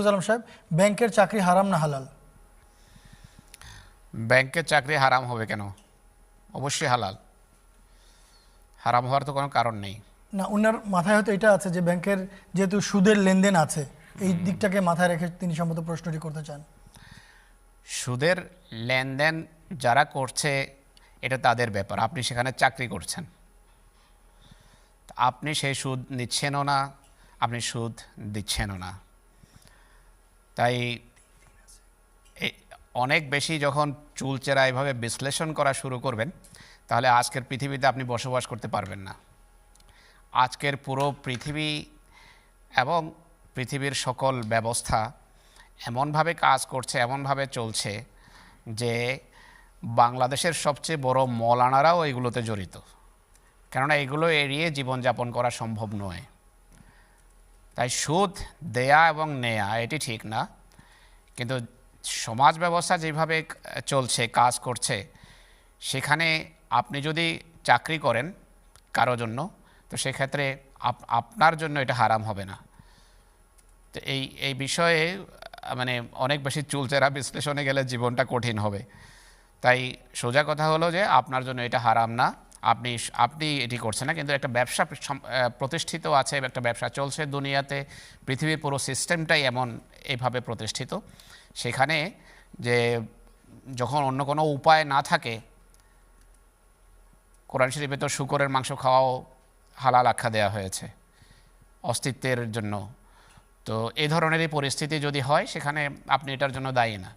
আলম সাহেব ব্যাংকের চাকরি হারাম না হালাল? ব্যাংকের চাকরি হারাম হবে কেন? অবশ্যই হালাল। হারাম হওয়ার তো কোনো কারণ নেই। না ওনার মাথায় হয়তো এটা আছে যে ব্যাংকের যেহেতু সুদের লেনদেন আছে এই দিকটাকে মাথায় রেখে তিনি সম্ভবত প্রশ্নটি করতে চান। সুদের লেনদেন যারা করছে এটা তাদের ব্যাপার। আপনি সেখানে চাকরি করছেন। আপনি সেই সুদ নিচ্ছেনও না আপনি সুদ দিচ্ছেনও না। তাই অনেক বেশি যখন চুলচেরা এভাবে বিশ্লেষণ করা শুরু করবেন, তাহলে আজকের পৃথিবীতে আপনি বসবাস করতে পারবেন না। আজকের পুরো পৃথিবী এবং পৃথিবীর সকল ব্যবস্থা এমনভাবে কাজ করছে, এমনভাবে চলছে যে বাংলাদেশের সবচেয়ে বড় মলানারাও এগুলোতে জড়িত। কেননা এগুলো এড়িয়ে জীবনযাপন করা সম্ভব নয়। তাই সুদ, দেয়া এবং নেয়া, এটি ঠিক না। কিন্তু সমাজ ব্যবস্থা যেভাবে চলছে, কাজ করছে, সেখানে আপনি যদি চাকরি করেন কারও জন্য, তো সেক্ষেত্রে আপ- আপনার জন্য এটা হারাম হবে না। তো এই এই বিষয়ে মানে অনেক বেশি চুলচেরা বিশ্লেষণে গেলে জীবনটা কঠিন হবে। তাই সোজা কথা হলো যে, আপনার জন্য এটা হারাম না। আপনি আপনি এটি করছেন না, কিন্তু একটা ব্যবসা প্রতিষ্ঠিত আছে, একটা ব্যবসা চলছে দুনিয়াতে, পৃথিবীর পুরো সিস্টেমটাই এমন এইভাবে প্রতিষ্ঠিত। সেখানে যে যখন অন্য কোনো উপায় না থাকে, কোরআন শরীফে তো শুকরের মাংস খাওয়াও হালাল আখ্যা দেওয়া হয়েছে, অস্তিত্বের জন্য। তো এই ধরনেরই পরিস্থিতি যদি হয়, সেখানে আপনি এটার জন্য দায়ী না।